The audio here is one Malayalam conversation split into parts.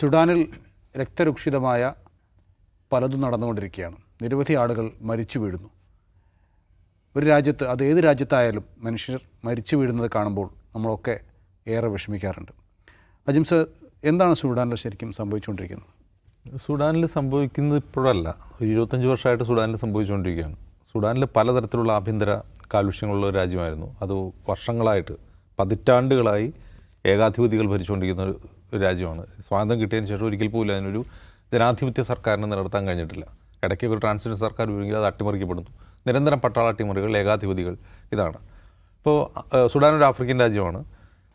സുഡാനിൽ രക്തരുക്ഷിതമായ പലതും നടന്നുകൊണ്ടിരിക്കുകയാണ്. നിരവധി ആളുകൾ മരിച്ചു വീഴുന്നു. ഒരു രാജ്യത്ത് അത് ഏത് രാജ്യത്തായാലും മനുഷ്യർ മരിച്ചു വീഴുന്നത് കാണുമ്പോൾ നമ്മളൊക്കെ ഏറെ വിഷമിക്കാറുണ്ട്. അജിംസ് എന്താണ് സുഡാനിൽ ശരിക്കും സംഭവിച്ചുകൊണ്ടിരിക്കുന്നത്? സുഡാനിൽ സംഭവിക്കുന്നത് ഇപ്പോഴല്ല. ഇരുപത്തഞ്ച് വർഷമായിട്ട് സുഡാനിൽ സംഭവിച്ചുകൊണ്ടിരിക്കുകയാണ്. സുഡാനിൽ പലതരത്തിലുള്ള ആഭ്യന്തര കാലുഷ്യങ്ങളുള്ള ഒരു രാജ്യമായിരുന്നു. അത് വർഷങ്ങളായിട്ട് പതിറ്റാണ്ടുകളായി ഏകാധിപതികൾ ഭരിച്ചുകൊണ്ടിരിക്കുന്ന ഒരു രാജ്യമാണ്. സ്വാതന്ത്ര്യം കിട്ടിയതിന് ശേഷം ഒരിക്കൽ പോലും അതിനൊരു ജനാധിപത്യ സർക്കാരിനെ നിലനിർത്താൻ കഴിഞ്ഞിട്ടില്ല. ഇടയ്ക്ക് ഒരു ട്രാൻസ്ജെൻഡർ സർക്കാർ വരുമെങ്കിൽ അത് അട്ടിമറിക്കപ്പെടുന്നു. നിരന്തരം പട്ടാള അട്ടിമറികൾ ഏകാധിപതികൾ ഇതാണ്. ഇപ്പോൾ സുഡാൻ ഒരു ആഫ്രിക്കൻ രാജ്യമാണ്.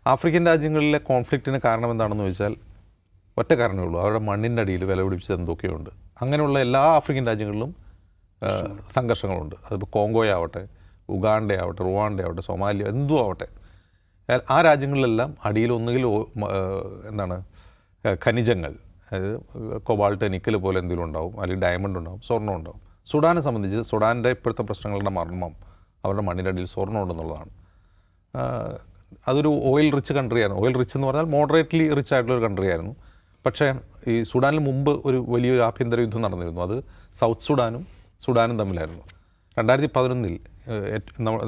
ആഫ്രിക്കൻ രാജ്യങ്ങളിലെ കോൺഫ്ലിക്റ്റിന് കാരണം എന്താണെന്ന് ചോദിച്ചാൽ ഒറ്റ കാരണമേ ഉള്ളൂ. അവരുടെ മണ്ണിന്റെ അടിയിൽ വില പിടിപ്പിച്ചത് എന്തൊക്കെയുണ്ട്. അങ്ങനെയുള്ള എല്ലാ ആഫ്രിക്കൻ രാജ്യങ്ങളിലും സംഘർഷങ്ങളുണ്ട്. അതിപ്പോൾ കോങ്കോയാവട്ടെ ഉഗാണ്ടയാവട്ടെ റുവാണ്ടയാവട്ടെ സൊമാലിയ എന്തും ആവട്ടെ. ആ- രാജ്യങ്ങളിലെല്ലാം അടിയിൽ ഒന്നുകിൽ എന്താണ് ഖനിജങ്ങൾ അതായത് കൊബാൾട്ട് നിക്കൽ പോലെ എന്തെങ്കിലും ഉണ്ടാവും അല്ലെങ്കിൽ ഡയമണ്ട് ഉണ്ടാവും സ്വർണം ഉണ്ടാവും. സുഡാനെ സംബന്ധിച്ച് സുഡാന്റെ ഇപ്പോഴത്തെ പ്രശ്നങ്ങളുടെ മർമ്മം അവരുടെ മണ്ണിന്റെ അടിയിൽ സ്വർണം ഉണ്ടെന്നുള്ളതാണ്. അതൊരു ഓയിൽ റിച്ച് കൺട്രി കൺട്രിയാണ് ഓയിൽ റിച്ച് എന്ന് പറഞ്ഞാൽ മോഡറേറ്റ്ലി റിച്ച് ആയിട്ടുള്ള ഒരു കൺട്രിയായിരുന്നു പക്ഷേ ഈ സുഡാനിൽ മുമ്പ് ഒരു വലിയൊരു ആഭ്യന്തര യുദ്ധം നടന്നിരുന്നു. അത് സൗത്ത് സുഡാനും സുഡാനും തമ്മിലായിരുന്നു. രണ്ടായിരത്തി പതിനൊന്നിൽ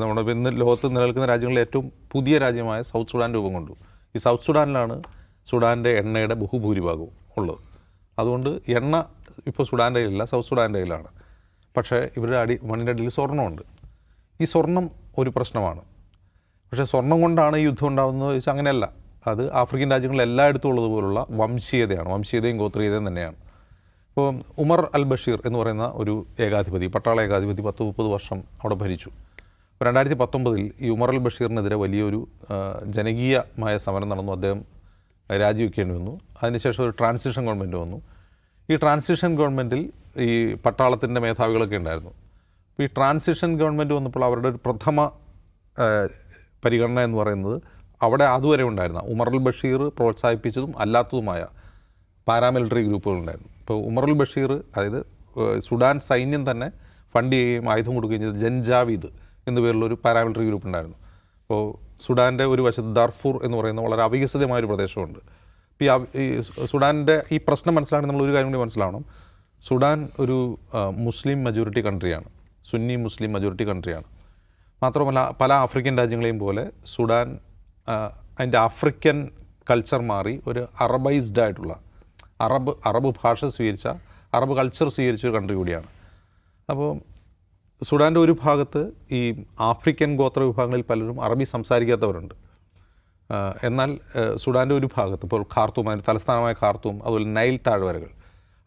നമ്മുടെ ഇന്ന് ലോകത്ത് നിലനിൽക്കുന്ന രാജ്യങ്ങളിൽ ഏറ്റവും പുതിയ രാജ്യമായ സൗത്ത് സുഡാൻ രൂപം കൊണ്ടു. ഈ സൗത്ത് സുഡാനിലാണ് സുഡാന്റെ എണ്ണയുടെ ബഹുഭൂരിഭാഗവും ഉള്ളത്. അതുകൊണ്ട് എണ്ണ ഇപ്പോൾ സുഡാന്റെ കയ്യിലല്ല സൗത്ത് സുഡാന്റെ കയ്യിലാണ്. പക്ഷേ ഇവരുടെ അടി മണ്ണിന്റെ അടിയിൽ സ്വർണമുണ്ട്. ഈ സ്വർണം ഒരു പ്രശ്നമാണ്. പക്ഷേ സ്വർണം കൊണ്ടാണ് ഈ യുദ്ധം ഉണ്ടാകുന്നത് ചോദിച്ചാൽ അങ്ങനെയല്ല. അത് ആഫ്രിക്കൻ രാജ്യങ്ങളിൽ എല്ലായിടത്തും ഉള്ളതുപോലുള്ള വംശീയതയാണ്. വംശീയതയും ഗോത്രീയതയും തന്നെയാണ്. ഇപ്പോൾ ഉമർ അൽ ബഷീർ എന്ന് പറയുന്ന ഒരു ഏകാധിപതി പട്ടാള ഏകാധിപതി പത്ത് മുപ്പത് വർഷം അവിടെ ഭരിച്ചു. രണ്ടായിരത്തി പത്തൊമ്പതിൽ ഈ ഉമർ അൽ ബഷീറിനെതിരെ വലിയൊരു ജനകീയമായ സമരം നടന്നു. അദ്ദേഹം രാജിവെക്കേണ്ടി വന്നു. അതിനുശേഷം ഒരു ട്രാൻസിഷൻ ഗവൺമെന്റ് വന്നു. ഈ ട്രാൻസിഷൻ ഗവൺമെന്റിൽ ഈ പട്ടാളത്തിന്റെ മേധാവികളൊക്കെ ഉണ്ടായിരുന്നു. അപ്പോൾ ഈ ട്രാൻസിഷൻ ഗവൺമെന്റ് വന്നപ്പോൾ അവരുടെ ഒരു പ്രഥമ പരിഗണന എന്ന് പറയുന്നത് അവിടെ അതുവരെ ഉണ്ടായിരുന്ന ഉമർ അൽ ബഷീർ പ്രോത്സാഹിപ്പിച്ചതും അല്ലാത്തതുമായ പാരാമിലിറ്ററി ഗ്രൂപ്പുകളുണ്ടായിരുന്നു. ഇപ്പോൾ ഉമറുൽ ബഷീർ അതായത് സുഡാൻ സൈന്യം തന്നെ ഫണ്ട് ചെയ്യുകയും ആയുധം കൊടുക്കുകയും ചെയ്ത ജൻജാവിദ് എന്ന പേരിലൊരു പാരാമിലിറ്ററി ഗ്രൂപ്പ് ഉണ്ടായിരുന്നു. അപ്പോൾ സുഡാന്റെ ഒരു വശത്ത് ദർഫൂർ എന്ന് പറയുന്ന വളരെ അവികസിതമായ ഒരു പ്രദേശമുണ്ട്. ഈ ഈ സുഡാന്റെ ഈ പ്രശ്നം മനസ്സിലാണെങ്കിൽ നമ്മൾ ഒരു കാര്യം കൂടി മനസ്സിലാവണം. സുഡാൻ ഒരു മുസ്ലിം മെജോറിറ്റി കൺട്രിയാണ് സുന്നി മുസ്ലിം മെജോറിറ്റി കൺട്രിയാണ് മാത്രമല്ല പല ആഫ്രിക്കൻ രാജ്യങ്ങളെയും പോലെ സുഡാൻ അതിന്റെ ആഫ്രിക്കൻ കൾച്ചർ മാറി ഒരു അറബൈസ്ഡ് ആയിട്ടുള്ള അറബ് അറബ് ഭാഷ സ്വീകരിച്ച അറബ് കൾച്ചർ സ്വീകരിച്ച ഒരു കൺട്രി കൂടിയാണ്. അപ്പോൾ സുഡാന്റെ ഒരു ഭാഗത്ത് ഈ ആഫ്രിക്കൻ ഗോത്ര വിഭാഗങ്ങളിൽ പലരും അറബി സംസാരിക്കാത്തവരുണ്ട്. എന്നാൽ സുഡാന്റെ ഒരു ഭാഗത്ത് ഇപ്പോൾ ഖാർത്തൂം അതിന്റെ തലസ്ഥാനമായ ഖാർത്തൂം അതുപോലെ നൈൽ താഴ്വരകൾ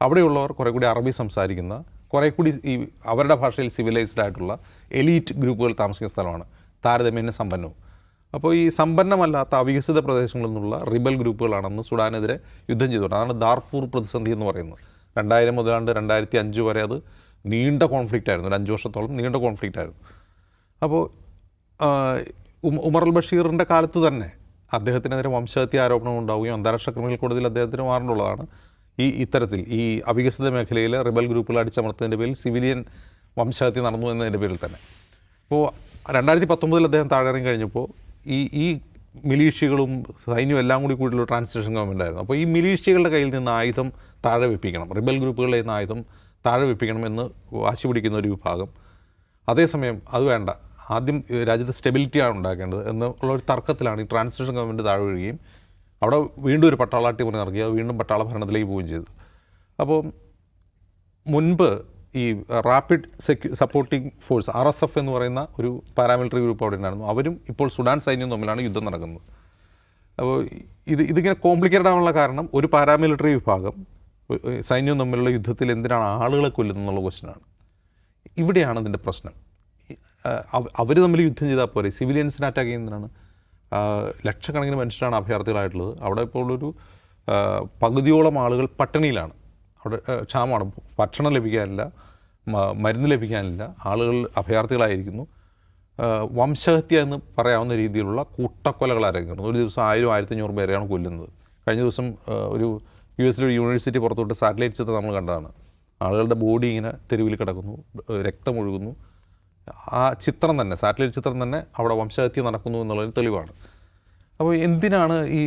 അവിടെയുള്ളവർ കുറേ കൂടി അറബി സംസാരിക്കുന്ന കുറേ കൂടി ഈ അവരുടെ ഭാഷയിൽ സിവിലൈസ്ഡ് ആയിട്ടുള്ള എലീറ്റ് ഗ്രൂപ്പുകൾ താമസിക്കുന്ന സ്ഥലമാണ് താരതമ്യേന സമ്പന്നവും. അപ്പോൾ ഈ സമ്പന്നമല്ലാത്ത അവികസിത പ്രദേശങ്ങളിൽ നിന്നുള്ള റിബൽ ഗ്രൂപ്പുകളാണെന്ന് സുഡാനെതിരെ യുദ്ധം ചെയ്തുകൊണ്ട് അതാണ് ദാർഫൂർ പ്രതിസന്ധി എന്ന് പറയുന്നത്. രണ്ടായിരം മുതലാണ്ട് രണ്ടായിരത്തി അഞ്ച് വരെ അത് നീണ്ട കോൺഫ്ലിക്റ്റ് ആയിരുന്നു. ഒരു അഞ്ച് വർഷത്തോളം നീണ്ട കോൺഫ്ലിക്റ്റ് ആയിരുന്നു. അപ്പോൾ ഉമർ അൽ ബഷീറിന്റെ കാലത്ത് തന്നെ അദ്ദേഹത്തിനെതിരെ വംശഹത്യ ആരോപണം ഉണ്ടാവുകയും അന്താരാഷ്ട്ര ക്രിമിനൽ കോടതിയിൽ അദ്ദേഹത്തിന് മാറേണ്ടുള്ളതാണ് ഈ ഇത്തരത്തിൽ ഈ അവികസിത മേഖലയിലെ റിബൽ ഗ്രൂപ്പുകൾ അടിച്ചമർത്തതിന്റെ പേരിൽ സിവിലിയൻ വംശഹത്യ നടന്നു എന്നതിന്റെ പേരിൽ തന്നെ. അപ്പോൾ രണ്ടായിരത്തി പത്തൊമ്പതിൽ അദ്ദേഹം താഴെ ഇറങ്ങി കഴിഞ്ഞപ്പോൾ ഈ ഈ മിലീഷ്യകളും സൈന്യവും എല്ലാം കൂടി കൂടിയുള്ള ട്രാൻസ്ലേഷൻ ഗവൺമെന്റ് ആയിരുന്നു. അപ്പോൾ ഈ മിലീഷ്യകളുടെ കയ്യിൽ നിന്ന് ആയുധം താഴെ വെപ്പിക്കണം. റിബൽ ഗ്രൂപ്പുകളിൽ നിന്ന് ആയുധം താഴെ വെപ്പിക്കണം എന്ന് വാശി പിടിക്കുന്ന ഒരു വിഭാഗം. അതേസമയം അത് വേണ്ട. ആദ്യം രാജ്യത്ത് സ്റ്റെബിലിറ്റിയാണ് ഉണ്ടാക്കേണ്ടത് എന്നുള്ള ഒരു തർക്കത്തിലാണ് ഈ ട്രാൻസ്ലേഷൻ ഗവൺമെന്റ് താഴെ വീഴുകയും അവിടെ വീണ്ടും ഒരു പട്ടാളാട്ടി നടക്കുകയും അത് വീണ്ടും പട്ടാള ഭരണത്തിലേക്ക് പോവുകയും ചെയ്തു അപ്പോൾ മുൻപ് ഈ rapid സെക്യൂ supporting force R S F എന്ന് പറയുന്ന ഒരു പാരാമിലിറ്ററി ഗ്രൂപ്പ് അവിടെ ഉണ്ടായിരുന്നു. അവരും ഇപ്പോൾ സുഡാൻ സൈന്യം തമ്മിലാണ് യുദ്ധം നടക്കുന്നത്. അപ്പോൾ ഇത് ഇതിങ്ങനെ കോംപ്ലിക്കേറ്റഡ് ആവാനുള്ള കാരണം ഒരു പാരാമിലിറ്ററി വിഭാഗം സൈന്യവും തമ്മിലുള്ള യുദ്ധത്തിൽ എന്തിനാണ് ആളുകളെ കൊല്ലുന്നത് എന്നുള്ള ക്വസ്റ്റ്യനാണ് ഇവിടെയാണ് ഇതിന്റെ പ്രശ്നം. അവർ തമ്മിൽ യുദ്ധം ചെയ്താൽ പോരെ. സിവിലിയൻസിനെ അറ്റാക്ക് ചെയ്യുന്നതിനാണ് ലക്ഷക്കണക്കിന് മനുഷ്യരാണ് അഭയാർത്ഥികളായിട്ടുള്ളത്. അവിടെ ഇപ്പോൾ ഒരു പകുതിയോളം ആളുകൾ പട്ടിണിയിലാണ്. അവിടെ ക്ഷാമമാണ്. ഭക്ഷണം ലഭിക്കാനില്ല മരുന്ന് ലഭിക്കാനില്ല ആളുകൾ അഭയാർത്ഥികളായിരിക്കുന്നു. വംശഹത്യ എന്ന് പറയാവുന്ന രീതിയിലുള്ള കൂട്ടക്കൊലകൾ അരങ്ങേറുന്നു ഒരു ദിവസം ആയിരം ആയിരത്തഞ്ഞൂറ് പേരെയാണ് കൊല്ലുന്നത്. കഴിഞ്ഞ ദിവസം ഒരു യു എസിലൊരു യൂണിവേഴ്സിറ്റി പുറത്തോട്ട് സാറ്റലൈറ്റ് ചിത്രം നമ്മൾ കണ്ടതാണ്. ആളുകളുടെ ബോഡി ഇങ്ങനെ തെരുവിൽ കിടക്കുന്നു രക്തം ഒഴുകുന്നു. ആ ചിത്രം തന്നെ സാറ്റലൈറ്റ് ചിത്രം തന്നെ അവിടെ വംശഹത്യ നടക്കുന്നു എന്നുള്ളതിന് തെളിവാണ്. അപ്പോൾ എന്തിനാണ് ഈ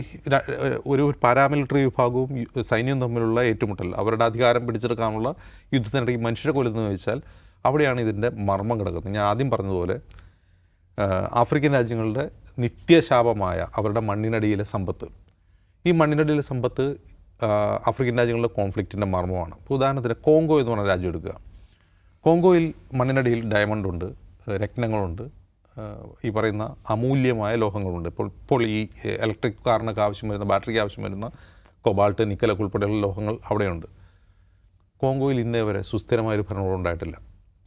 ഒരു പാരാമിലിറ്ററി വിഭാഗവും സൈന്യവും തമ്മിലുള്ള ഏറ്റുമുട്ടൽ? അവരുടെ അധികാരം പിടിച്ചെടുക്കാനുള്ള യുദ്ധത്തിനിടയ്ക്ക് മനുഷ്യരെ കൊല്ലുന്നതെന്ന് വെച്ചാൽ അവിടെയാണ് ഇതിന്റെ മർമ്മം കിടക്കുന്നത്. ഞാൻ ആദ്യം പറഞ്ഞതുപോലെ ആഫ്രിക്കൻ രാജ്യങ്ങളുടെ നിത്യശാപമായ അവരുടെ മണ്ണിനടിയിലെ സമ്പത്ത്. ഈ മണ്ണിനടിയിലെ സമ്പത്ത് ആഫ്രിക്കൻ രാജ്യങ്ങളുടെ കോൺഫ്ലിക്റ്റിന്റെ മർമ്മമാണ്. ഇപ്പോൾ ഉദാഹരണത്തിന് കോങ്കോ എന്ന് പറഞ്ഞ രാജ്യം എടുക്കുക. കോങ്കോയിൽ മണ്ണിനടിയിൽ ഡയമണ്ട് ഉണ്ട് രത്നങ്ങളുണ്ട്. ഈ പറയുന്ന അമൂല്യമായ ലോഹങ്ങളുണ്ട്. ഇപ്പോൾ ഇപ്പോൾ ഈ ഇലക്ട്രിക് കാറിനൊക്കെ ആവശ്യം വരുന്ന ബാറ്ററിക്ക് ആവശ്യം വരുന്ന കൊബാൾട്ട് നിക്കലൊക്കെ ഉൾപ്പെടെയുള്ള ലോഹങ്ങൾ അവിടെയുണ്ട്. കോങ്കോയിൽ ഇന്നേ വരെ സുസ്ഥിരമായൊരു ഭരണകൂടം ഉണ്ടായിട്ടില്ല.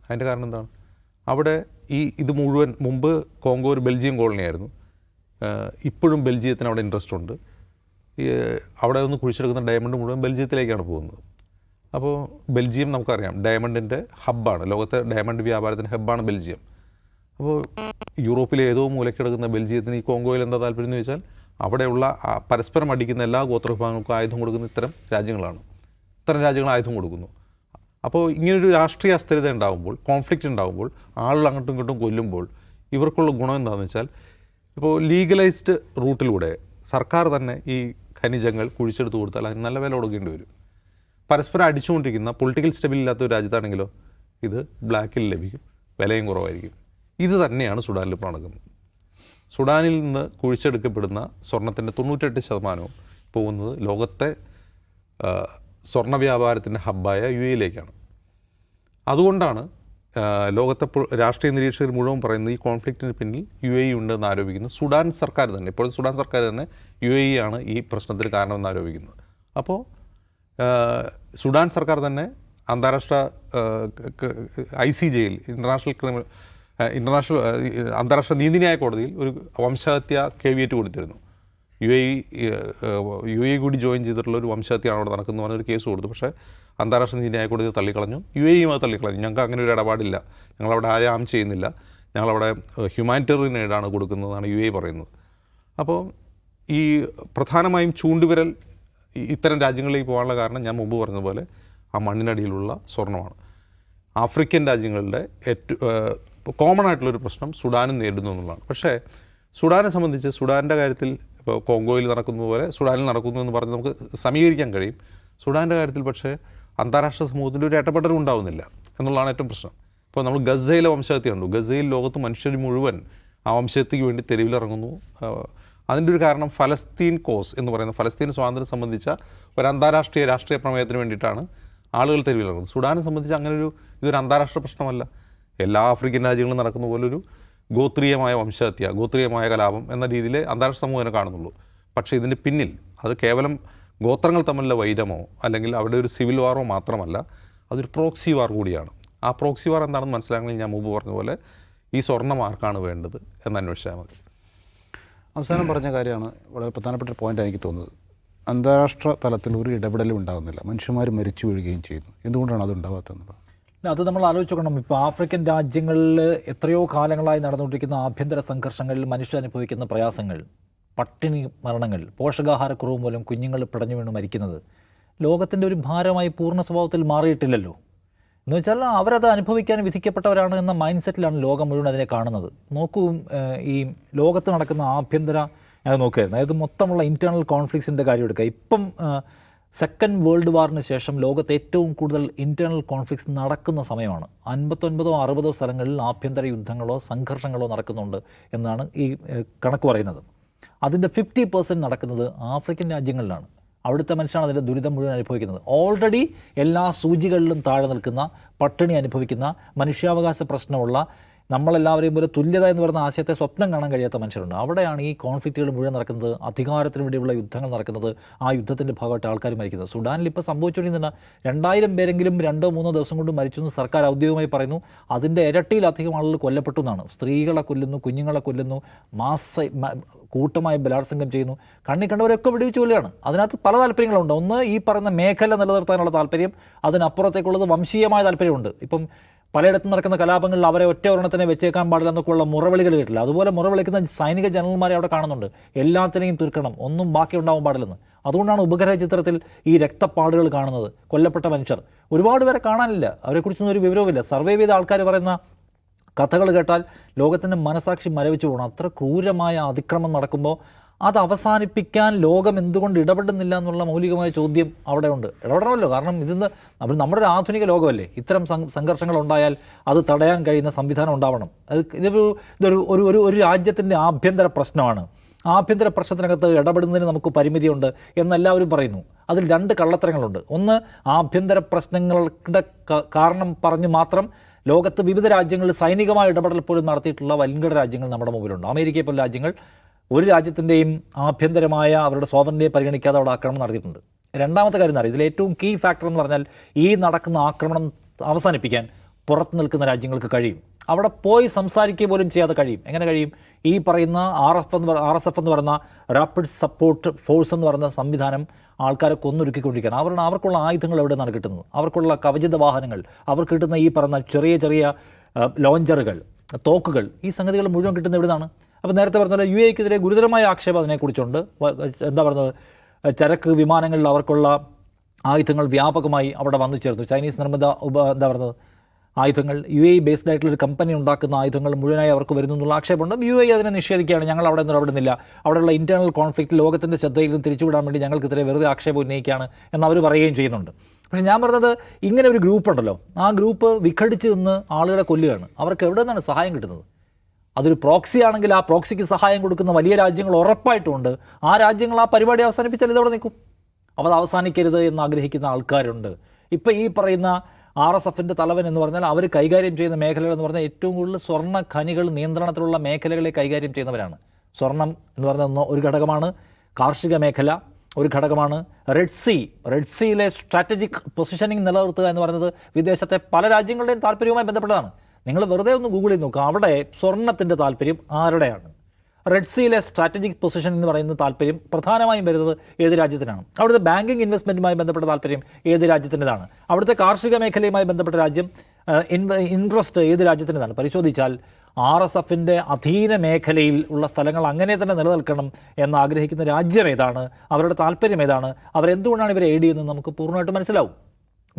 അതിന്റെ കാരണം എന്താണ്? അവിടെ ഈ ഇത് മുഴുവൻ മുമ്പ് കോങ്കോ ഒരു ബെൽജിയം കോളനിയായിരുന്നു ഇപ്പോഴും ബെൽജിയത്തിന് അവിടെ ഇൻട്രസ്റ്റ് ഉണ്ട്. അവിടെ നിന്ന് കുഴിച്ചെടുക്കുന്ന ഡയമണ്ട് മുഴുവൻ ബെൽജിയത്തിലേക്കാണ് പോകുന്നത്. അപ്പോൾ ബെൽജിയം നമുക്കറിയാം ഡയമണ്ടിന്റെ ഹബ്ബാണ് ലോകത്തെ ഡയമണ്ട് വ്യാപാരത്തിന്റെ ഹബ്ബാണ് ബെൽജിയം. അപ്പോൾ യൂറോപ്പിലെ ഏതോ മൂലക്കിടക്കുന്ന ബെൽജിയത്തിന് ഈ കോങ്കോയിൽ എന്താ താല്പര്യം എന്ന് ചോദിച്ചാൽ അവിടെയുള്ള പരസ്പരം അടിക്കുന്ന എല്ലാ ഗോത്രവിഭാഗങ്ങൾക്കും ആയുധം കൊടുക്കുന്ന ഇത്തരം രാജ്യങ്ങളാണ്. ഇത്തരം രാജ്യങ്ങൾ ആയുധം കൊടുക്കുന്നു. അപ്പോൾ ഇങ്ങനൊരു രാഷ്ട്രീയ അസ്ഥിരത ഉണ്ടാകുമ്പോൾ കോൺഫ്ലിക്റ്റ് ഉണ്ടാകുമ്പോൾ ആളുകൾ അങ്ങോട്ടും ഇങ്ങോട്ടും കൊല്ലുമ്പോൾ ഇവർക്കുള്ള ഗുണം എന്താണെന്ന് വെച്ചാൽ ഇപ്പോൾ ലീഗലൈസ്ഡ് റൂട്ടിലൂടെ സർക്കാർ തന്നെ ഈ ഖനിജങ്ങൾ കുഴിച്ചെടുത്ത് കൊടുത്താൽ അതിന് നല്ല വില കൊടുക്കേണ്ടി വരും. പരസ്പരം അടിച്ചുകൊണ്ടിരിക്കുന്ന പൊളിറ്റിക്കൽ സ്റ്റെബിലില്ലാത്ത ഒരു രാജ്യത്താണെങ്കിലോ ഇത് ബ്ലാക്കിൽ ലഭിക്കും വിലയും കുറവായിരിക്കും. ഇത് തന്നെയാണ് സുഡാനിൽ ഇപ്പോൾ നടക്കുന്നത് സുഡാനിൽ നിന്ന് കുഴിച്ചെടുക്കപ്പെടുന്ന സ്വർണത്തിന്റെ തൊണ്ണൂറ്റെട്ട് ശതമാനവും പോകുന്നത് ലോകത്തെ സ്വർണ സ്വർണ വ്യാപാരത്തിന്റെ ഹബ്ബായ യു എയിലേക്കാണ് അതുകൊണ്ടാണ് ലോകത്തെ രാഷ്ട്രീയ നിരീക്ഷകർ മുഴുവൻ പറയുന്നത് ഈ കോൺഫ്ലിക്റ്റിന് പിന്നിൽ യു എ ഉണ്ടെന്ന് ആരോപിക്കുന്നു. സുഡാൻ സർക്കാർ തന്നെ ഇപ്പോൾ സുഡാൻ സർക്കാർ തന്നെ യു എ ആണ് ഈ പ്രശ്നത്തിന് കാരണമെന്ന് ആരോപിക്കുന്നത്. അപ്പോൾ സുഡാൻ സർക്കാർ തന്നെ അന്താരാഷ്ട്ര ഐ സി ജെയിൽ ഇന്റർനാഷണൽ ക്രിമിനൽ ഇന്റർനാഷണൽ അന്താരാഷ്ട്ര നീതിന്യായ കോടതിയിൽ ഒരു വംശഹത്യ കേവിയേറ്റ് കൊടുത്തിരുന്നു. യു എ യു എ കൂടി ജോയിൻ ചെയ്തിട്ടുള്ള ഒരു വംശഹത്യയാണ് അവിടെ നടക്കുന്നു പറഞ്ഞൊരു കേസ് കൊടുത്തു. പക്ഷേ അന്താരാഷ്ട്ര നീതിന്യായ കോടതി തള്ളിക്കളഞ്ഞു. യു എയും അത് തള്ളിക്കളഞ്ഞു. ഞങ്ങൾക്ക് അങ്ങനെ ഒരു ഇടപാടില്ല. ഞങ്ങളവിടെ ആരെ ആം ചെയ്യുന്നില്ല. ഞങ്ങളവിടെ ഹ്യൂമാനിറ്റേറിയൻ എയ്ഡാണ് കൊടുക്കുന്നതാണ് യു എ പറയുന്നത്. അപ്പോൾ ഈ പ്രധാനമായും ചൂണ്ടുവിരൽ ഇത്തരം രാജ്യങ്ങളിലേക്ക് പോകാനുള്ള കാരണം ഞാൻ മുമ്പ് പറഞ്ഞതുപോലെ ആ മണ്ണിനടിയിലുള്ള സ്വർണമാണ് ആഫ്രിക്കൻ രാജ്യങ്ങളുടെ ഏറ്റവും കോമൺ ആയിട്ടുള്ളൊരു പ്രശ്നം സുഡാനും നേരിടുന്നു എന്നുള്ളതാണ്. പക്ഷേ സുഡാനെ സംബന്ധിച്ച് സുഡാന്റെ കാര്യത്തിൽ ഇപ്പോൾ കോങ്കോയിൽ നടക്കുന്ന പോലെ സുഡാനിൽ നടക്കുന്നു എന്ന് പറഞ്ഞ് നമുക്ക് സമീകരിക്കാൻ കഴിയും. സുഡാന്റെ കാര്യത്തിൽ പക്ഷേ അന്താരാഷ്ട്ര സമൂഹത്തിന്റെ ഒരു ഇടപെടലും ഉണ്ടാവുന്നില്ല എന്നുള്ളതാണ് ഏറ്റവും പ്രശ്നം. ഇപ്പോൾ നമ്മൾ ഗസയിലെ വംശഹത്യ കണ്ടു. ഗസയിൽ ലോകത്ത് മനുഷ്യർ മുഴുവൻ ആ വംശഹത്യക്ക് വേണ്ടി തെരുവിലിറങ്ങുന്നു. അതിന്റെ ഒരു കാരണം ഫലസ്തീൻ കോസ് എന്ന് പറയുന്ന ഫലസ്തീൻ സ്വാതന്ത്ര്യം സംബന്ധിച്ച ഒരു അന്താരാഷ്ട്രീയ രാഷ്ട്രീയ പ്രമേയത്തിന് വേണ്ടിയിട്ടാണ് ആളുകൾ തെരുവിലിറങ്ങുന്നത്. സുഡാനെ സംബന്ധിച്ച് അങ്ങനെ ഒരു ഇതൊരു അന്താരാഷ്ട്ര പ്രശ്നമല്ല. എല്ലാ ആഫ്രിക്കൻ രാജ്യങ്ങളും നടക്കുന്ന പോലൊരു ഗോത്രീയമായ വംശഹത്യ ഗോത്രീയമായ കലാപം എന്ന രീതിയിൽ അന്താരാഷ്ട്ര സമൂഹനെ കാണുന്നുള്ളൂ. പക്ഷേ ഇതിന്റെ പിന്നിൽ അത് കേവലം ഗോത്രങ്ങൾ തമ്മിലുള്ള വൈരമോ അല്ലെങ്കിൽ അവിടെ ഒരു സിവിൽ വാറോ മാത്രമല്ല അതൊരു പ്രോക്സി വാർ കൂടിയാണ്. ആ പ്രോക്സി വാർ എന്താണെന്ന് മനസ്സിലാക്കണമെങ്കിൽ ഞാൻ മുമ്പ് പറഞ്ഞ പോലെ ഈ സ്വർണം ആർക്കാണ് വേണ്ടത് എന്ന് അന്വേഷിച്ചാൽ മതി. അവസാനം പറഞ്ഞ കാര്യമാണ് വളരെ പ്രധാനപ്പെട്ട ഒരു എനിക്ക് തോന്നുന്നത്. അന്താരാഷ്ട്ര തലത്തിൽ ഒരു ഇടപെടലും ഉണ്ടാകുന്നില്ല. മനുഷ്യന്മാർ മരിച്ചു വീഴുകയും ചെയ്യുന്നു. എന്തുകൊണ്ടാണ് അത് ഉണ്ടാകാത്തത് ഇല്ല, അത് നമ്മൾ ആലോചിച്ച് നോക്കണം. ഇപ്പോൾ ആഫ്രിക്കൻ രാജ്യങ്ങളിൽ എത്രയോ കാലങ്ങളായി നടന്നുകൊണ്ടിരിക്കുന്ന ആഭ്യന്തര സംഘർഷങ്ങളിൽ മനുഷ്യർ അനുഭവിക്കുന്ന പ്രയാസങ്ങൾ പട്ടിണി മരണങ്ങൾ പോഷകാഹാരക്കുറവ് മൂലം കുഞ്ഞുങ്ങൾ പിടഞ്ഞു വീണ് മരിക്കുന്നത് ലോകത്തിന്റെ ഒരു ഭാരമായി പൂർണ സ്വഭാവത്തിൽ മാറിയിട്ടില്ലല്ലോ. എന്ന് വെച്ചാൽ അവരത് അനുഭവിക്കാൻ വിധിക്കപ്പെട്ടവരാണ് എന്ന മൈൻഡ് സെറ്റിലാണ് ലോകം മുഴുവൻ അതിനെ കാണുന്നത്. നോക്കൂ ഈ ലോകത്ത് നടക്കുന്ന ആഭ്യന്തര ഞാൻ നോക്കുകയായിരുന്നു. അതായത് മൊത്തമുള്ള ഇന്റേർണൽ കോൺഫ്ലിക്ട്സിന്റെ കാര്യം എടുക്കുക ഇപ്പം സെക്കൻഡ് വേൾഡ് വാറിന് ശേഷം ലോകത്ത് ഏറ്റവും കൂടുതൽ ഇന്റേർണൽ കോൺഫ്ലിക്ട്സ് നടക്കുന്ന സമയമാണ്. അൻപത്തൊൻപതോ അറുപതോ സ്ഥലങ്ങളിൽ ആഭ്യന്തര യുദ്ധങ്ങളോ സംഘർഷങ്ങളോ നടക്കുന്നുണ്ട് എന്നാണ് ഈ കണക്ക് പറയുന്നത്. അതിന്റെ ഫിഫ്റ്റി പെർസെന്റ് നടക്കുന്നത് ആഫ്രിക്കൻ രാജ്യങ്ങളിലാണ്. അവിടുത്തെ മനുഷ്യനാണ് അതിന്റെ ദുരിതം മുഴുവൻ അനുഭവിക്കുന്നത്. ഓൾറെഡി എല്ലാ സൂചികളിലും താഴെ നിൽക്കുന്ന പട്ടിണി അനുഭവിക്കുന്ന മനുഷ്യാവകാശ പ്രശ്നമുള്ള നമ്മളെല്ലാവരെയും പോലെ തുല്യത എന്ന് പറയുന്ന ആശയത്തെ സ്വപ്നം കാണാൻ കഴിയാത്ത മനുഷ്യരുണ്ട്. അവിടെയാണ് ഈ കോൺഫ്ലിക്റ്റുകൾ മുഴുവൻ നടക്കുന്നത്. അധികാരത്തിന് വേണ്ടിയുള്ള യുദ്ധങ്ങൾ നടക്കുന്നത്. ആ യുദ്ധത്തിന്റെ ഭാഗമായിട്ട് ആൾക്കാർ മരിക്കുന്നത്. സുഡാനിൽ ഇപ്പോൾ സംഭവിച്ചുകൊണ്ടിരുന്ന രണ്ടായിരം പേരെങ്കിലും രണ്ടോ മൂന്നോ ദിവസം കൊണ്ട് മരിച്ചു എന്ന് സർക്കാർ ഔദ്യോഗികമായി പറയുന്നു. അതിന്റെ ഇരട്ടിയിലധികം ആളുകൾ കൊല്ലപ്പെട്ടു എന്നാണ്. സ്ത്രീകളെ കൊല്ലുന്നു കുഞ്ഞുങ്ങളെ കൊല്ലുന്നു മാസ കൂട്ടമായി ബലാത്സംഗം ചെയ്യുന്നു. കണ്ണി കണ്ടവരൊക്കെ വെടിവെച്ച് കൊല്ലുകയാണ്. അതിനകത്ത് പല താല്പര്യങ്ങളുണ്ട്. ഒന്ന് ഈ പറയുന്ന മേഖല നിലനിർത്താനുള്ള താല്പര്യം അതിനപ്പുറത്തേക്കുള്ളത് വംശീയമായ താല്പര്യമുണ്ട്. ഇപ്പം പലയിടത്തും നടക്കുന്ന കലാപങ്ങളിൽ അവരെ ഒറ്റ ഒരെണ്ണത്തിനെ വെച്ചേക്കാൻ പാടില്ല എന്നൊക്കെയുള്ള മുറവിളികൾ കേട്ടില്ല. അതുപോലെ മുറവിളിക്കുന്ന സൈനിക ജനറൽമാരെ അവിടെ കാണുന്നുണ്ട്. എല്ലാത്തിനെയും തീർക്കണം. ഒന്നും ബാക്കി ഉണ്ടാവാൻ പാടില്ലെന്ന്. അതുകൊണ്ടാണ് ഉപഗ്രഹ ചിത്രത്തിൽ ഈ രക്തപ്പാടുകൾ കാണുന്നത്. കൊല്ലപ്പെട്ട മനുഷ്യർ. ഒരുപാട് പേരെ കാണാനില്ല. അവരെക്കുറിച്ചൊന്നും ഒരു വിവരവുമില്ല. സർവേ ചെയ്ത ആൾക്കാർ പറയുന്ന കഥകൾ കേട്ടാൽ ലോകത്തിന്റെ മനസാക്ഷി മരവിച്ചു പോകണം അത്ര ക്രൂരമായ അതിക്രമം നടക്കുമ്പോൾ അത് അവസാനിപ്പിക്കാൻ ലോകം എന്തുകൊണ്ട് ഇടപെടുന്നില്ല എന്നുള്ള മൗലികമായ ചോദ്യം അവിടെ ഉണ്ട് ഇടപെടണമല്ലോ. കാരണം ഇതിന്ന് നമ്മൾ നമ്മുടെ ഒരു ആധുനിക ലോകമല്ലേ? ഇത്തരം സംഘർഷങ്ങൾ ഉണ്ടായാൽ അത് തടയാൻ കഴിയുന്ന സംവിധാനം ഉണ്ടാവണം. അത് ഇതൊരു ഇതൊരു ഒരു ഒരു ഒരു രാജ്യത്തിന്റെ ആഭ്യന്തര പ്രശ്നമാണ്. ആഭ്യന്തര പ്രശ്നത്തിനകത്ത് ഇടപെടുന്നതിന് നമുക്ക് പരിമിതിയുണ്ട് എന്നെല്ലാവരും പറയുന്നു. അതിൽ രണ്ട് കള്ളത്തരങ്ങളുണ്ട്. ഒന്ന് ആഭ്യന്തര പ്രശ്നങ്ങളുടെ കാരണം പറഞ്ഞ് മാത്രം ലോകത്ത് വിവിധ രാജ്യങ്ങളിൽ സൈനികമായ ഇടപെടൽ പോലും നടത്തിയിട്ടുള്ള വൻകിട രാജ്യങ്ങൾ നമ്മുടെ മുമ്പിലുണ്ട്. അമേരിക്കയെ പോലെ രാജ്യങ്ങൾ ഒരു രാജ്യത്തിന്റെയും ആഭ്യന്തരമായ അവരുടെ സ്വാതന്ത്ര്യം പരിഗണിക്കാതെ അവിടെ ആക്രമണം നടത്തിയിട്ടുണ്ട്. രണ്ടാമത്തെ കാര്യം എന്നറിയാം ഇതിൽ ഏറ്റവും കീ ഫാക്ടർ എന്ന് പറഞ്ഞാൽ ഈ നടക്കുന്ന ആക്രമണം അവസാനിപ്പിക്കാൻ പുറത്ത് നിൽക്കുന്ന രാജ്യങ്ങൾക്ക് കഴിയും. അവിടെ പോയി സംസാരിക്കുക പോലും ചെയ്യാതെ കഴിയും. എങ്ങനെ കഴിയും? ഈ പറയുന്ന ആർ എഫ് എന്ന് ആർ എസ് എഫ് എന്ന് പറയുന്ന റാപ്പിഡ് സപ്പോർട്ട് ഫോഴ്സ് എന്ന് പറയുന്ന സംവിധാനം ആൾക്കാരെ കൊന്നൊരുക്കിക്കൊണ്ടിരിക്കുകയാണ്. അവരുടെ അവർക്കുള്ള ആയുധങ്ങൾ എവിടെ നിന്നാണ് കിട്ടുന്നത്? അവർക്കുള്ള കവചിത വാഹനങ്ങൾ അവർക്ക് കിട്ടുന്ന ഈ പറയുന്ന ചെറിയ ചെറിയ ലോഞ്ചറുകൾ തോക്കുകൾ ഈ സംഗതികൾ മുഴുവൻ കിട്ടുന്ന എവിടെ നിന്നാണ് അപ്പോൾ നേരത്തെ പറഞ്ഞ പോലെ യു എക്കെതിരെ ഗുരുതരമായ ആക്ഷേപം അതിനെക്കുറിച്ചുണ്ട്. എന്താ പറയുന്നത് ചരക്ക് വിമാനങ്ങളിൽ അവർക്കുള്ള ആയുധങ്ങൾ വ്യാപകമായി അവിടെ വന്നു ചേർന്നു. ചൈനീസ് നിർമ്മിത ഉപ എന്താ പറയുന്നത് ആയുധങ്ങൾ യു എ ബേസ്ഡ് ആയിട്ടുള്ള ഒരു കമ്പനി ഉണ്ടാക്കുന്ന ആയുധങ്ങൾ മുഴുവനായി അവർക്ക് വരുന്നു എന്നുള്ള ആക്ഷേപമുണ്ട്. യു എ അതിനെ നിഷേധിക്കുകയാണ്. ഞങ്ങൾ അവിടെ നിന്ന് ഇടപെടുന്നില്ല അവിടെയുള്ള ഇന്റേർണൽ കോൺഫ്ലിക്റ്റ് ലോകത്തിന്റെ ശ്രദ്ധയിൽ നിന്ന് തിരിച്ചുവിടാൻ വേണ്ടി ഞങ്ങൾക്കെതിരെ വെറുതെ ആക്ഷേപം ഉന്നയിക്കുകയാണ് എന്ന് അവർ പറയുകയും ചെയ്യുന്നുണ്ട്. പക്ഷേ ഞാൻ പറഞ്ഞത് ഇങ്ങനെ ഒരു ഗ്രൂപ്പ് ഉണ്ടല്ലോ. ആ ഗ്രൂപ്പ് വിഘടിച്ച് നിന്ന് ആളുകളെ കൊല്ലുകയാണ്. അവർക്ക് എവിടെ നിന്നാണ് സഹായം കിട്ടുന്നത്? അതൊരു പ്രോക്സി ആണെങ്കിൽ ആ പ്രോക്സിക്ക് സഹായം കൊടുക്കുന്ന വലിയ രാജ്യങ്ങൾ ഉറപ്പായിട്ടുണ്ട്. ആ രാജ്യങ്ങൾ ആ പരിപാടി അവസാനിപ്പിച്ചാൽ ഇതവിടെ നിൽക്കും. അപ്പോൾ അവസാനിക്കരുത് എന്ന് ആഗ്രഹിക്കുന്ന ആൾക്കാരുണ്ട്. ഇപ്പോൾ ഈ പറയുന്ന ആർ എസ് എഫിന്റെ തലവൻ എന്ന് പറഞ്ഞാൽ അവർ കൈകാര്യം ചെയ്യുന്ന മേഖലകൾ എന്ന് പറഞ്ഞാൽ ഏറ്റവും കൂടുതൽ സ്വർണ ഖനികൾ നിയന്ത്രണത്തിലുള്ള മേഖലകളെ കൈകാര്യം ചെയ്യുന്നവരാണ്. സ്വർണം എന്ന് പറയുന്ന ഒരു ഘടകമാണ് കാർഷിക മേഖല ഒരു ഘടകമാണ് റെഡ് സീ റെഡ് സീയിലെ സ്ട്രാറ്റജിക് പൊസിഷനിങ് നിലനിർത്തുക എന്ന് പറയുന്നത് വിദേശത്തെ പല രാജ്യങ്ങളുടെയും താല്പര്യവുമായി ബന്ധപ്പെട്ടതാണ്. നിങ്ങൾ വെറുതെ ഒന്ന് ഗൂഗിൾ നോക്കുക അവിടെ സ്വർണത്തിന്റെ താല്പര്യം ആരുടെയാണ്? റെഡ് സീയിലെ സ്ട്രാറ്റജിക് പൊസിഷൻ എന്ന് പറയുന്ന താല്പര്യം പ്രധാനമായും വരുന്നത് ഏത് രാജ്യത്തിനാണ്? അവിടുത്തെ ബാങ്കിങ് ഇൻവെസ്റ്റ്മെന്റുമായി ബന്ധപ്പെട്ട താല്പര്യം ഏത് രാജ്യത്തിന്റെതാണ്? അവിടുത്തെ കാർഷിക മേഖലയുമായി ബന്ധപ്പെട്ട രാജ്യം ഇൻട്രസ്റ്റ് ഏത് രാജ്യത്തിന്റെതാണ്? പരിശോധിച്ചാൽ ആർ എസ് എഫിന്റെ അധീന മേഖലയിൽ ഉള്ള സ്ഥലങ്ങൾ അങ്ങനെ തന്നെ നിലനിൽക്കണം എന്ന് ആഗ്രഹിക്കുന്ന രാജ്യം ഏതാണ്? അവരുടെ താല്പര്യം ഏതാണ്? അവരെന്തുകൊണ്ടാണ് ഇവരെ എയ്ഡ് ചെയ്യുന്നത് നമുക്ക് പൂർണമായിട്ട് മനസ്സിലാവും.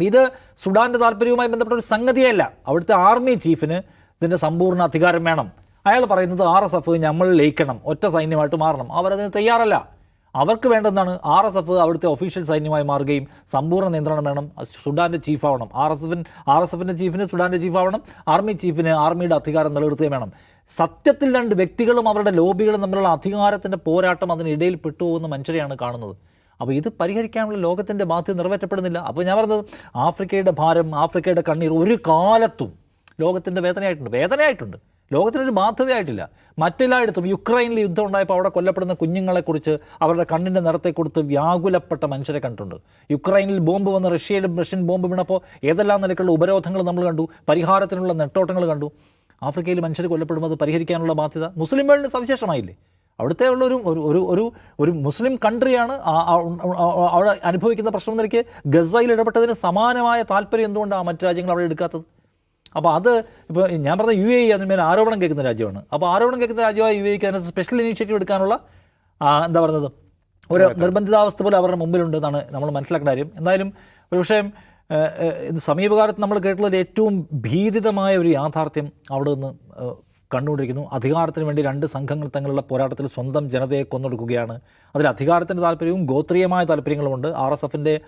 ഇത് സുഡാന്റെ താല്പര്യവുമായി ബന്ധപ്പെട്ട ഒരു സംഗതിയല്ല. അവിടുത്തെ ആർമി ചീഫിന് ഇതിന്റെ സമ്പൂർണ അധികാരം വേണം. അയാൾ പറയുന്നത് ആർ എസ് എഫ് നമ്മൾ ലയിക്കണം ഒറ്റ സൈന്യമായിട്ട് മാറണം. അവരതിന് തയ്യാറല്ല. അവർക്ക് വേണ്ടതെന്നാണ് ആർ എസ് എഫ് അവിടുത്തെ ഒഫീഷ്യൽ സൈന്യമായി മാറുകയും സമ്പൂർണ നിയന്ത്രണം വേണം. സുഡാന്റെ ചീഫാവണം. ആർ എസ് എഫിൻ ആർ എസ് എഫിന്റെ ചീഫിന് സുഡാന്റെ ചീഫ് ആവണം ആർമി ചീഫിന് ആർമിയുടെ അധികാരം നിലനിർത്തുകയും വേണം. സത്യത്തിൽ രണ്ട് വ്യക്തികളും അവരുടെ ലോബികളും തമ്മിലുള്ള അധികാരത്തിന്റെ പോരാട്ടം അതിനിടയിൽ പെട്ടുപോകുന്ന മനുഷ്യരെയാണ് കാണുന്നത്. അപ്പോൾ ഇത് പരിഹരിക്കാനുള്ള ലോകത്തിന്റെ ബാധ്യത നിറവേറ്റപ്പെടുന്നില്ല. അപ്പോൾ ഞാൻ പറഞ്ഞത് ആഫ്രിക്കയുടെ ഭാരം ആഫ്രിക്കയുടെ കണ്ണീർ ഒരു കാലത്തും ലോകത്തിന്റെ വേദനയായിട്ടുണ്ട്. വേദനയായിട്ടുണ്ട്. ലോകത്തിനൊരു ബാധ്യതയായിട്ടില്ല മറ്റെല്ലായിടത്തും യുക്രൈനിൽ യുദ്ധം ഉണ്ടായപ്പോൾ അവിടെ കൊല്ലപ്പെടുന്ന കുഞ്ഞുങ്ങളെക്കുറിച്ച് അവരുടെ കണ്ണിന്റെ നിറത്തെ കൊടുത്ത് വ്യാകുലപ്പെട്ട മനുഷ്യരെ കണ്ടിട്ടുണ്ട്. യുക്രൈനിൽ ബോംബ് വന്ന് റഷ്യയിലും റഷ്യൻ ബോംബ് വീണപ്പോൾ ഏതെല്ലാം നിലക്കുള്ള ഉപരോധങ്ങൾ നമ്മൾ കണ്ടു? പരിഹാരത്തിനുള്ള നെട്ടോട്ടങ്ങൾ കണ്ടു? ആഫ്രിക്കയിൽ മനുഷ്യർ കൊല്ലപ്പെടുമ്പോൾ അത് പരിഹരിക്കാനുള്ള ബാധ്യത മുസ്ലിം വേൾഡിന് സവിശേഷമായില്ലേ? അവിടുത്തെ ഉള്ള ഒരു ഒരു ഒരു ഒരു ഒരു മുസ്ലിം കൺട്രിയാണ് അവിടെ അനുഭവിക്കുന്ന പ്രശ്നം നിലയ്ക്ക് ഗസയിൽ ഇടപെട്ടതിന് സമാനമായ താല്പര്യം എന്തുകൊണ്ടാണ് മറ്റു രാജ്യങ്ങൾ അവിടെ എടുക്കാത്തത്? അപ്പോൾ അത് ഇപ്പോൾ ഞാൻ പറഞ്ഞ യു എ അതിന്മേൽ ആരോപണം കേൾക്കുന്ന രാജ്യമാണ്. അപ്പോൾ ആരോപണം കേൾക്കുന്ന രാജ്യമായ യു എക്ക് അതിനകത്ത് സ്പെഷ്യൽ ഇനീഷ്യേറ്റീവ് എടുക്കാനുള്ള എന്താ പറയുന്നത്? ഒരു നിർബന്ധിതാവസ്ഥ പോലെ അവരുടെ മുമ്പിലുണ്ട് എന്നാണ് നമ്മൾ മനസ്സിലാക്കേണ്ട കാര്യം. എന്തായാലും ഒരു വിഷയം സമീപകാലത്ത് നമ്മൾ കേട്ടുള്ള ഏറ്റവും ഭീതിതമായ ഒരു യാഥാർത്ഥ്യം അവിടെ നിന്ന് കണ്ടുകൊണ്ടിരിക്കുന്നു. അധികാരത്തിന് വേണ്ടി രണ്ട് സംഘങ്ങൾ തങ്ങളുടെ പോരാട്ടത്തിൽ സ്വന്തം ജനതയെ കൊന്നൊടുക്കുകയാണ്. അതിൽ അധികാരത്തിന്റെ താല്പര്യവും ഗോത്രീയമായ താല്പര്യങ്ങളുമുണ്ട് ആർ എസ് എഫിന്റെ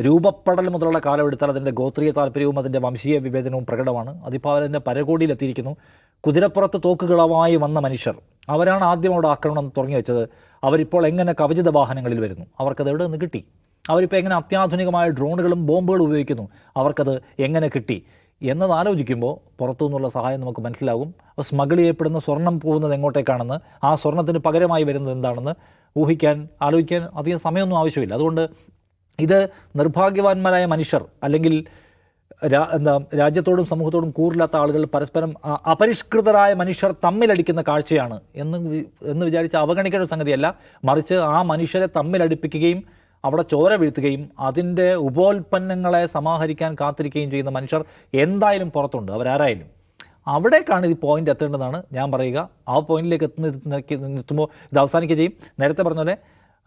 രൂപപ്പെടൽ മുതലുള്ള കാലം എടുത്താൽ അതിന്റെ ഗോത്രീയ താല്പര്യവും അതിന്റെ വംശീയ വിവേചനവും പ്രകടമാണ്. അതിപ്പോൾ അതിന്റെ പരകോടിയിലെത്തിയിരിക്കുന്നു. കുതിരപ്പുറത്ത് തോക്കുകളവായി വന്ന മനുഷ്യർ അവരാണ് ആദ്യം അവിടെ ആക്രമണം തുടങ്ങി വെച്ചത്. അവരിപ്പോൾ എങ്ങനെ കവചിത വാഹനങ്ങളിൽ വരുന്നു? അവർക്കത് എവിടെ നിന്ന് കിട്ടി? അവരിപ്പോൾ എങ്ങനെ അത്യാധുനികമായ ഡ്രോണുകളും ബോംബുകളും ഉപയോഗിക്കുന്നു? അവർക്കത് എങ്ങനെ കിട്ടി? എന്നത് ആലോചിക്കുമ്പോൾ പുറത്തു നിന്നുള്ള സഹായം നമുക്ക് മനസ്സിലാകും. അപ്പോൾ സ്മഗിൾ ചെയ്യപ്പെടുന്ന സ്വർണം പോകുന്നത് എങ്ങോട്ടേക്കാണെന്ന് ആ സ്വർണത്തിന് പകരമായി വരുന്നത് എന്താണെന്ന് ഊഹിക്കാൻ ആലോചിക്കാൻ അധികം സമയമൊന്നും ആവശ്യമില്ല. അതുകൊണ്ട് ഇത് നിർഭാഗ്യവാന്മാരായ മനുഷ്യർ അല്ലെങ്കിൽ എന്താ രാജ്യത്തോടും സമൂഹത്തോടും കൂറില്ലാത്ത ആളുകൾ പരസ്പരം അപരിഷ്കൃതരായ മനുഷ്യർ തമ്മിലടിക്കുന്ന കാഴ്ചയാണ് എന്ന് എന്ന് വിചാരിച്ച് അവഗണിക്കേണ്ട സംഗതിയല്ല. മറിച്ച് ആ മനുഷ്യരെ തമ്മിലടിപ്പിക്കുകയും അവിടെ ചോര വീഴ്ത്തുകയും അതിന്റെ ഉപോൽപ്പന്നങ്ങളെ സമാഹരിക്കാൻ കാത്തിരിക്കുകയും ചെയ്യുന്ന മനുഷ്യർ എന്തായാലും പുറത്തുണ്ട്. അവരാരായാലും. അവിടേക്കാണ് ഈ പോയിന്റ് എത്തേണ്ടതെന്നാണ് ഞാൻ പറയുക. ആ പോയിന്റിലേക്ക് എത്തുന്ന എത്തുമ്പോൾ ഇത് അവസാനിക്കുകയും ചെയ്യും. നേരത്തെ പറഞ്ഞ പോലെ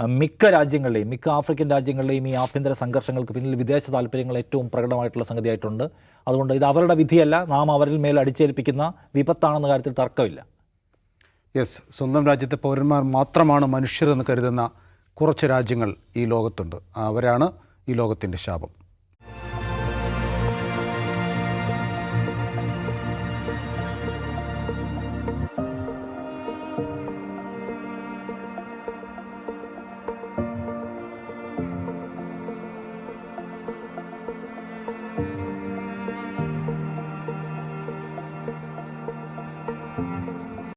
മിക്ക രാജ്യങ്ങളിലെയും മിക്ക ആഫ്രിക്കൻ രാജ്യങ്ങളിലെയും ഈ ആഭ്യന്തര സംഘർഷങ്ങൾക്ക് പിന്നിൽ വിദേശ താല്പര്യങ്ങൾ ഏറ്റവും പ്രകടമായിട്ടുള്ള സംഗതിയായിട്ടുണ്ട്. അതുകൊണ്ട് ഇത് അവരുടെ വിധിയല്ല. നാം അവരിൽ മേൽ അടിച്ചേൽപ്പിക്കുന്ന വിപത്താണെന്ന കാര്യത്തിൽ തർക്കമില്ല. യെസ് സ്വന്തം രാജ്യത്തെ പൗരന്മാർ മാത്രമാണ് മനുഷ്യരെന്ന് കരുതുന്ന കുറച്ച് രാജ്യങ്ങൾ ഈ ലോകത്തുണ്ട്. അവരാണ് ഈ ലോകത്തിന്റെ ശാപം.